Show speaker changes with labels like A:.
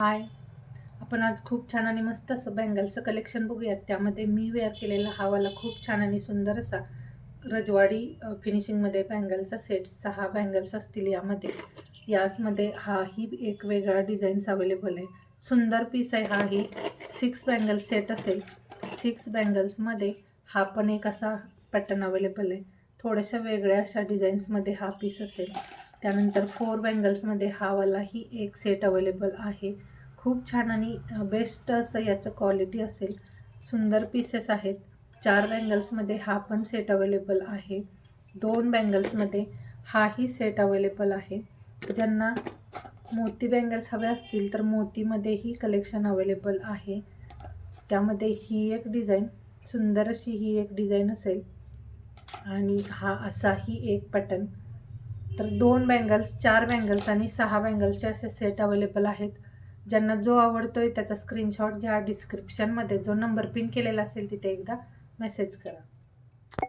A: हाय. आपण आज खूप छान आणि मस्त असं बँगलचं कलेक्शन बघूयात. त्यामध्ये मी वेअर केलेला हा वाला खूप छान आणि सुंदर असा रजवाडी फिनिशिंगमध्ये बँगलचा सेट सहा बँगल्स असतील यामध्ये. याचमध्ये हाही एक वेगळा डिझाईन्स अवेलेबल आहे. सुंदर पीस आहे हाही. सिक्स बँगल्स सेट असेल. सिक्स बँगल्समध्ये हा पण एक असा पॅटर्न अवेलेबल आहे. थोड्याशा वेगळ्या अशा डिझाईन्समध्ये हा पीस असेल. त्यानंतर फोर बँगल्समध्ये हा वालाही एक सेट अवेलेबल आहे. खूप छान आणि बेस्ट असं याचं क्वालिटी असेल. सुंदर पीसेस आहेत. चार बँगल्समध्ये हा पण सेट अवेलेबल आहे. दोन बँगल्समध्ये हाही सेट अवेलेबल आहे. ज्यांना मोती बँगल्स हवे असतील तर मोतीमध्येही कलेक्शन अवेलेबल आहे. त्यामध्ये ही एक डिझाईन सुंदर अशी ही एक डिझाईन असेल. आणि हा असाही एक पॅटर्न तर दोन बँगल्स चार बँगल्स आणि सहा बँगल्सचे असे सेट अवेलेबल आहेत. ज्यांना जो आवडतोय त्याचा स्क्रीनशॉट घ्या डिस्क्रिप्शनमध्ये जो नंबर पिन केलेला असेल तिथे एकदा मेसेज करा.